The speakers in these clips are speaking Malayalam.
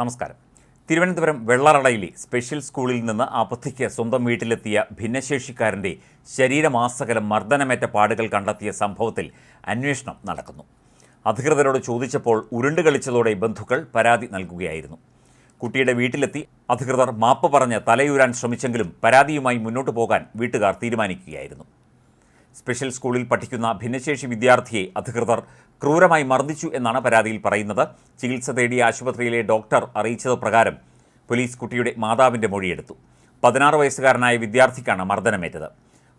നമസ്കാരം. തിരുവനന്തപുരം വെള്ളറടയിലെ സ്പെഷ്യൽ സ്കൂളിൽ നിന്ന് അവധിക്ക് സ്വന്തം വീട്ടിലെത്തിയ ഭിന്നശേഷിക്കാരന്റെ ശരീരമാസകലം മർദ്ദനമേറ്റ പാടുകൾ കണ്ടെത്തിയ സംഭവത്തിൽ അന്വേഷണം നടക്കുന്നു. അധികൃതരോട് ചോദിച്ചപ്പോൾ ഉരുണ്ട് കളിച്ചതോടെ ബന്ധുക്കൾ പരാതി നൽകുകയായിരുന്നു. കുട്ടിയുടെ വീട്ടിലെത്തി അധികൃതർ മാപ്പ് പറഞ്ഞ് തലയൂരാൻ ശ്രമിച്ചെങ്കിലും പരാതിയുമായി മുന്നോട്ടു പോകാൻ വീട്ടുകാർ തീരുമാനിക്കുകയായിരുന്നു. സ്പെഷ്യൽ സ്കൂളിൽ പഠിക്കുന്ന ഭിന്നശേഷി വിദ്യാർത്ഥിയെ അധികൃതർ ക്രൂരമായി മർദ്ദിച്ചു എന്നാണ് പരാതിയിൽ പറയുന്നത്. ചികിത്സ തേടിയ ആശുപത്രിയിലെ ഡോക്ടർ അറിയിച്ചത് പ്രകാരം പോലീസ് കുട്ടിയുടെ മാതാവിന്റെ മൊഴിയെടുത്തു. പതിനാറ് വയസ്സുകാരനായ വിദ്യാർത്ഥിക്കാണ് മർദ്ദനമേറ്റത്.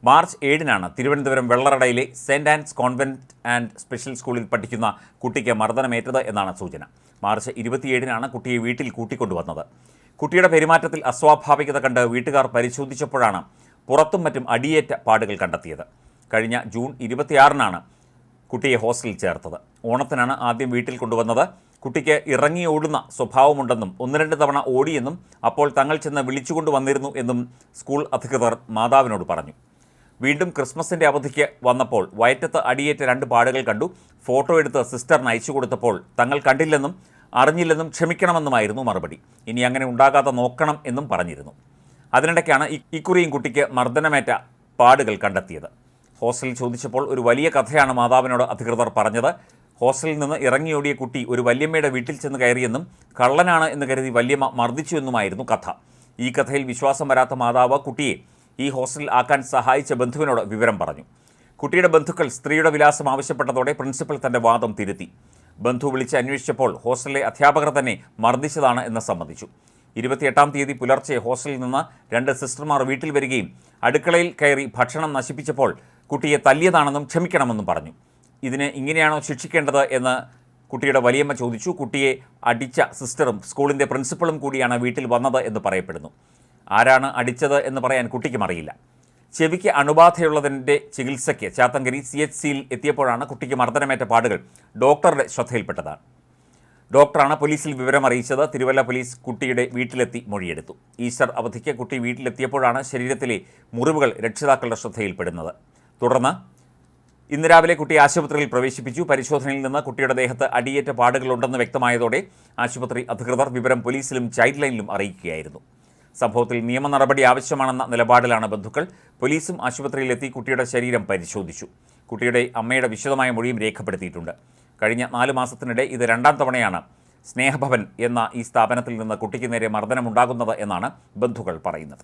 മാർച്ച് ഏഴിനാണ് Thiruvananthapuram വെള്ളറടയിലെ Saint Ann's convent and special സ്കൂളിൽ പഠിക്കുന്ന കുട്ടിക്ക് മർദ്ദനമേറ്റത് എന്നാണ് സൂചന. മാർച്ച് ഇരുപത്തിയേഴിനാണ് കുട്ടിയെ വീട്ടിൽ കൂട്ടിക്കൊണ്ടുവന്നത്. കുട്ടിയുടെ പെരുമാറ്റത്തിൽ അസ്വാഭാവികത കണ്ട് വീട്ടുകാർ പരിശോധിച്ചപ്പോഴാണ് പുറത്തും മറ്റും അടിയേറ്റ പാടുകൾ കണ്ടെത്തിയത്. കഴിഞ്ഞ ജൂൺ ഇരുപത്തിയാറിനാണ് കുട്ടിയെ ഹോസ്റ്റലിൽ ചേർത്തത്. ഓണത്തിനാണ് ആദ്യം വീട്ടിൽ കൊണ്ടുവന്നത്. കുട്ടിക്ക് ഇറങ്ങി ഓടുന്ന സ്വഭാവമുണ്ടെന്നും ഒന്ന് രണ്ട് തവണ ഓടിയെന്നും അപ്പോൾ തങ്ങൾ ചെന്ന് വിളിച്ചുകൊണ്ട് വന്നിരുന്നു എന്നും സ്കൂൾ അധികൃതർ മാതാവിനോട് പറഞ്ഞു. വീണ്ടും ക്രിസ്മസിന്റെ അവധിക്ക് വന്നപ്പോൾ വയറ്റത്ത് അടിയേറ്റ രണ്ട് പാടുകൾ കണ്ടു. ഫോട്ടോ എടുത്ത് സിസ്റ്ററിന് അയച്ചു കൊടുത്തപ്പോൾ തങ്ങൾ കണ്ടില്ലെന്നും അറിഞ്ഞില്ലെന്നും ക്ഷമിക്കണമെന്നുമായിരുന്നു മറുപടി. ഇനി അങ്ങനെ ഉണ്ടാകാതെ നോക്കണം എന്നും പറഞ്ഞിരുന്നു. അതിനിടയ്ക്കാണ് ഇക്കുറിയും കുട്ടിക്ക് മർദ്ദനമേറ്റ പാടുകൾ കണ്ടെത്തിയത്. ഹോസ്റ്റലിൽ ചോദിച്ചപ്പോൾ ഒരു വലിയ കഥയാണ് മാതാവിനോട് അധികൃതർ പറഞ്ഞത്. ഹോസ്റ്റലിൽ നിന്ന് ഇറങ്ങിയോടിയ കുട്ടി ഒരു വല്യമ്മയുടെ വീട്ടിൽ ചെന്ന് കയറിയെന്നും കള്ളനാണ് എന്ന് കരുതി വല്യമ്മ മർദ്ദിച്ചു എന്നുമായിരുന്നു കഥ. ഈ കഥയിൽ വിശ്വാസം വരാത്ത മാതാവ് കുട്ടിയെ ഈ ഹോസ്റ്റലിൽ ആക്കാൻ സഹായിച്ച ബന്ധുവിനോട് വിവരം പറഞ്ഞു. കുട്ടിയുടെ ബന്ധുക്കൾ സ്ത്രീയുടെ വിലാസം ആവശ്യപ്പെട്ടതോടെ പ്രിൻസിപ്പൽ തന്റെ വാദം തിരുത്തി. ബന്ധു വിളിച്ച് അന്വേഷിച്ചപ്പോൾ ഹോസ്റ്റലിലെ അധ്യാപകർ തന്നെ മർദ്ദിച്ചതാണ് എന്ന് സമ്മതിച്ചു. ഇരുപത്തിയെട്ടാം തീയതി പുലർച്ചെ ഹോസ്റ്റലിൽ നിന്ന് രണ്ട് സിസ്റ്റർമാർ വീട്ടിൽ വരികയും അടുക്കളയിൽ കയറി ഭക്ഷണം നശിപ്പിച്ചപ്പോൾ കുട്ടിയെ തല്ലിയതാണെന്നും ക്ഷമിക്കണമെന്നും പറഞ്ഞു. ഇതിന് ഇങ്ങനെയാണോ ശിക്ഷിക്കേണ്ടത് എന്ന് കുട്ടിയുടെ വലിയമ്മ ചോദിച്ചു. കുട്ടിയെ അടിച്ച സിസ്റ്ററും സ്കൂളിന്റെ പ്രിൻസിപ്പളും കൂടിയാണ് വീട്ടിൽ വന്നത് എന്ന് പറയപ്പെടുന്നു. ആരാണ് അടിച്ചത് എന്ന് പറയാൻ കുട്ടിക്കും അറിയില്ല. ചെവിക്ക് അണുബാധയുള്ളതിന്റെ ചികിത്സയ്ക്ക് ചാത്തങ്കരി സി എച്ച് സിയിൽ എത്തിയപ്പോഴാണ് കുട്ടിക്ക് മർദ്ദനമേറ്റ പാടുകൾ ഡോക്ടറുടെ ശ്രദ്ധയിൽപ്പെട്ടതാണ്. ഡോക്ടറാണ് പോലീസിൽ വിവരം അറിയിച്ചത്. തിരുവല്ല പോലീസ് കുട്ടിയുടെ വീട്ടിലെത്തി മൊഴിയെടുത്തു. ഈസ്റ്റർ അവധിക്ക് കുട്ടി വീട്ടിലെത്തിയപ്പോഴാണ് ശരീരത്തിലെ മുറിവുകൾ രക്ഷിതാക്കളുടെ ശ്രദ്ധയിൽപ്പെടുന്നത്. തുടർന്ന് ഇന്ന് രാവിലെ കുട്ടി ആശുപത്രിയിൽ പ്രവേശിപ്പിച്ചു. പരിശോധനയിൽ നിന്ന് കുട്ടിയുടെ ദേഹത്ത് അടിയേറ്റ പാടുകളുണ്ടെന്ന് വ്യക്തമായതോടെ ആശുപത്രി അധികൃതർ വിവരം പോലീസിലും ചൈൽഡ് ലൈനിലും അറിയിക്കുകയായിരുന്നു. സംഭവത്തിൽ നിയമ നടപടി ആവശ്യമാണെന്ന നിലപാടിലാണ് ബന്ധുക്കൾ. പോലീസും ആശുപത്രിയിലെത്തി കുട്ടിയുടെ ശരീരം പരിശോധിച്ചു. കുട്ടിയുടെ അമ്മയുടെ വിശദമായ മൊഴിയും രേഖപ്പെടുത്തിയിട്ടുണ്ട്. കഴിഞ്ഞ നാല് മാസത്തിനിടെ ഇത് രണ്ടാം തവണയാണ് സ്നേഹഭവൻ എന്ന ഈ സ്ഥാപനത്തിൽ നിന്ന് കുട്ടിക്ക് നേരെ മർദ്ദനമുണ്ടാകുന്നത് എന്നാണ് ബന്ധുക്കൾ പറയുന്നത്.